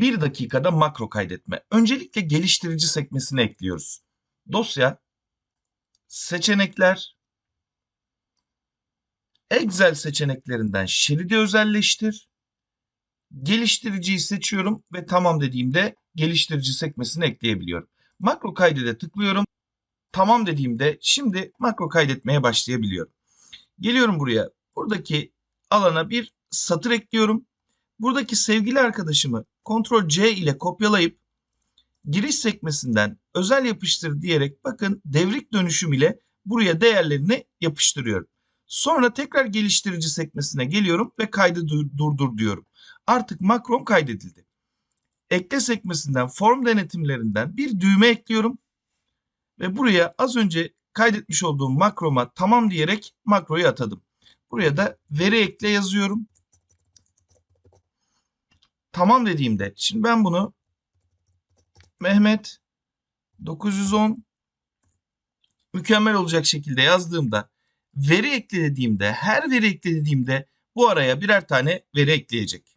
1 dakikada makro kaydetme. Öncelikle geliştirici sekmesini ekliyoruz. Dosya, seçenekler, Excel seçeneklerinden şeridi özelleştir. Geliştiriciyi seçiyorum ve tamam dediğimde geliştirici sekmesini ekleyebiliyorum. Makro kaydede tıklıyorum. Tamam dediğimde şimdi makro kaydetmeye başlayabiliyorum. Geliyorum buraya. Buradaki alana bir satır ekliyorum. Buradaki sevgili arkadaşımı Ctrl C ile kopyalayıp giriş sekmesinden özel yapıştır diyerek bakın devrik dönüşüm ile buraya değerlerini yapıştırıyorum. Sonra tekrar geliştirici sekmesine geliyorum ve kaydı dur- durdur diyorum. Artık makrom kaydedildi. Ekle sekmesinden form denetimlerinden bir düğme ekliyorum ve buraya az önce kaydetmiş olduğum makroma tamam diyerek makroyu atadım. Buraya da veri ekle yazıyorum. Tamam dediğimde şimdi ben bunu Mehmet 910 mükemmel olacak şekilde yazdığımda veri ekle dediğimde her veri ekle dediğimde bu araya birer tane veri ekleyecek.